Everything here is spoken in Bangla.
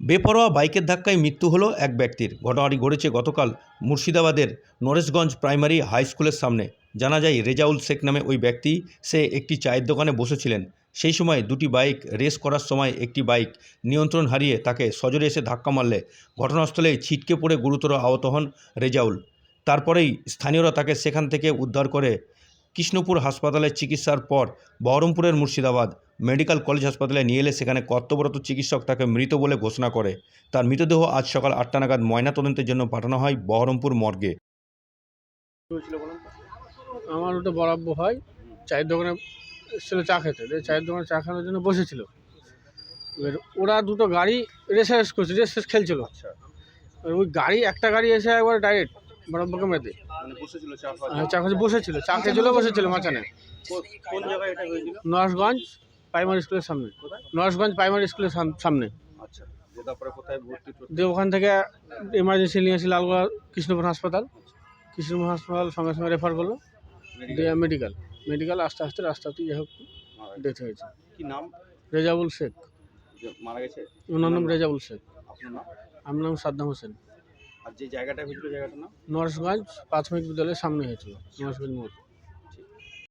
বেপরোয়া বাইকের ধাক্কায় মৃত্যু হলো এক ব্যক্তির। ঘটনাটি ঘটেছে গতকাল মুর্শিদাবাদের নরেশগঞ্জ প্রাইমারি হাই স্কুলের সামনে। জানা যায়, রেজাউল শেখ নামে ওই ব্যক্তি, সে একটি চায়ের দোকানে বসেছিলেন। সেই সময় দুটি বাইক রেস করার সময় একটি বাইক নিয়ন্ত্রণ হারিয়ে তাকে সজোরে এসে ধাক্কা মারলে। ঘটনাস্থলে ছিটকে পড়ে গুরুতর আহত হন রেজাউল। তারপরেই স্থানীয়রা তাকে সেখান থেকে উদ্ধার করে কৃষ্ণপুর হাসপাতালে চিকিৎসার পর বহরমপুরের মুর্শিদাবাদ মেডিকেল কলেজ হাসপাতালে নিয়ে এলে সেখানে কর্তব্যরত চিকিৎসক তাকে মৃত বলে ঘোষণা করে। তার মৃতদেহ আজ সকাল আটটা নাগাদ ময়নাতদন্তের জন্য পাঠানো হয় বহরমপুর মর্গে। আমার ওটা বরাব্য হয় চায়ের দোকানে ছিল চা খেতে। চায়ের দোকানে চা খাওয়ানোর জন্য বসেছিল। এবার ওরা দুটো গাড়ি রেসে রেস করছে রেস রেস খেলছিল। এবার ওই গাড়ি একটা গাড়ি এসে একবার ডাইরেক্ট বরাব্বকে মেতে মানে বসেছিল চা খাওয়ার হ্যাঁ, চা খাচ্ছে বসেছিল চা খেয়েছিল বসেছিল মাঝখানে। কো- কোন জায়গায় এটা হয়েছিল? নরসগঞ্জ প্রাইমারি স্কুলের সামনে। নরসগঞ্জ প্রাইমারি স্কুলের সামনে। আচ্ছা? দিয়ে ওখান থেকে এমার্জেন্সি নিয়ে এসে লালগোলা কৃষ্ণপুর হাসপাতাল। কৃষ্ণপুর হাসপাতাল সঙ্গে সঙ্গে রেফার করল। দিয়ে মেডিকেল মেডিকেল আস্তে আস্তে রাস্তাতেই যাই হোক ডেথ হয়েছে। কি নাম? রেজাবুল শেখ। মারা গেছে? ওনার নাম রেজাবুল শেখ। আমার নাম সাদ্দাম হোসেন। আর যে জায়গাটা হয়েছিল জায়গাটার নাম? নরসগঞ্জ প্রাথমিক বিদ্যালয়ের সামনে হয়েছিল নরসগঞ্জ মোড়।